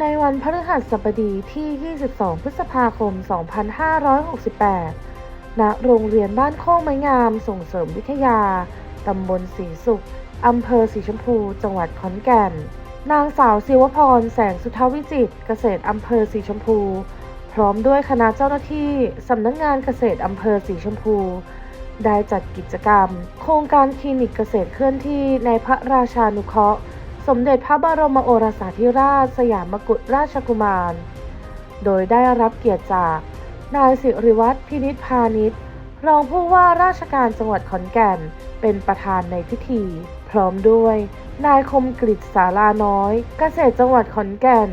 ในวันพฤหัสบดีที่ 22 พฤษภาคม 2568 ณ โรงเรียนบ้านโคกไม้งามส่งเสริมวิทยา ตำบลสีสุข อำเภอสีชมพู จังหวัดขอนแก่น นางสาวศิวพร แสงสุทธวิจิตเกษตรอำเภอสีชมพู พร้อมด้วยคณะเจ้าหน้าที่สำนักงงานเกษตรอำเภอสีชมพู ได้จัดกิจกรรม โครงการคลินิกเกษตรเคลื่อนที่ในพระราชานุเคราะห์ สมเด็จพระบรมโอรสาธิราชสยามกุฎราชกุมาร โดยได้รับเกียรติจาก นายสิริวัตรพินิษพาณิชย์รองผู้ว่าราชการจังหวัดขอนแก่นเป็นประธานในพิธี พร้อมด้วย นายคมกฤษสาราน้อย เกษตรจังหวัดขอนแก่น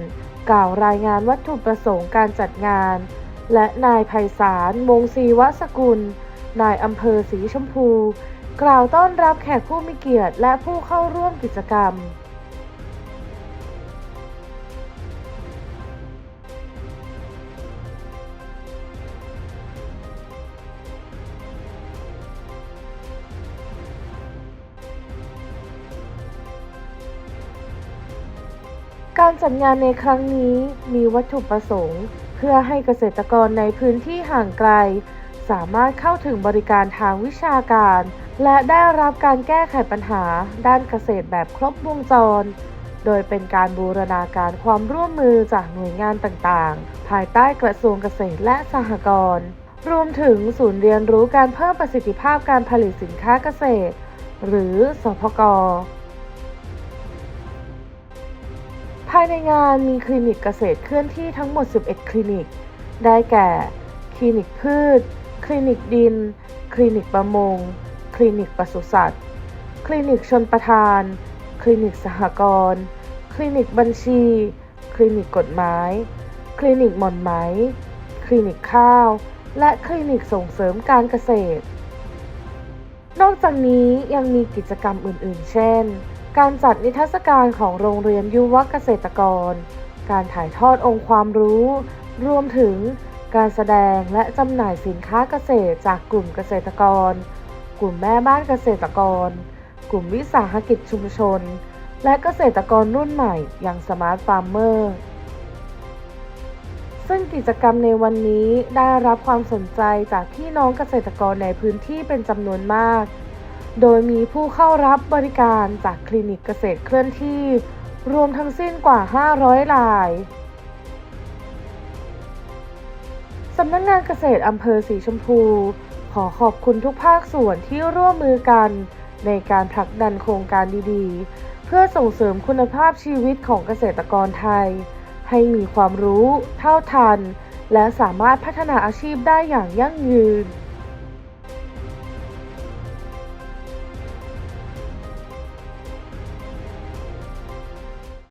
กล่าวรายงานวัตถุประสงค์การจัดงาน และนายไพศาลมงศีวสกุล นายอำเภอสีชมพู กล่าวต้อนรับแขกผู้มีเกียรติและผู้เข้าร่วมกิจกรรม การจัดงานในครั้งนี้มีวัตถุประสงค์ เพื่อให้เกษตรกรในพื้นที่ห่างไกล สามารถเข้าถึงบริการทางวิชาการ และได้รับการแก้ไขปัญหาด้านเกษตรแบบครบวงจร โดยเป็นการบูรณาการความร่วมมือจากหน่วยงานต่างๆ ภายใต้กระทรวงเกษตรและสหกรณ์รวมถึงศูนย์เรียนรู้การเพิ่มประสิทธิภาพการผลิตสินค้าเกษตร หรือสพกายในงานมีคลินิกเกษตรเคลื่อนที่ทั้งหมด 11 คลินิก ได้แก่ คลินิกพืช คลินิกดิน คลินิกประมง คลินิกปศุสัตว์ คลินิกชนประทาน คลินิกสหกรณ์ คลินิกบัญชี คลินิกกฎหมาย คลินิกหม่อนไหม คลินิกข้าว และคลินิกส่งเสริมการเกษตร นอกจากนี้ยังมีกิจกรรมอื่น ๆ เช่น การจัดนิทรรศการของโรงเรียนยุวเกษตรกร การถ่ายทอดองค์ความรู้ รวมถึงการแสดงและจำหน่ายสินค้าเกษตรจากกลุ่มเกษตรกร กลุ่มแม่บ้านเกษตรกร กลุ่มวิสาหกิจชุมชน และเกษตรกรรุ่นใหม่อย่างสมาร์ทฟาร์มเมอร์ซึ่งกิจกรรมในวันนี้ได้รับความสนใจจากพี่น้องเกษตรกรในพื้นที่เป็นจำนวนมาก โดยมีผู้เข้ารับบริการจากคลินิกเกษตรเคลื่อนที่ รวมทั้งสิ้นกว่า 500รายสำนักงงานเกษตรอำเภอสีชมพู ขอขอบคุณทุกภาคส่วนที่ร่วมมือกัน ในการผลักดันโครงการดีๆ เพื่อส่งเสริมคุณภาพชีวิตของเกษตรกรไทย ให้มีความรู้ เท่าทัน และสามารถพัฒนาอาชีพได้อย่างยั่งยืน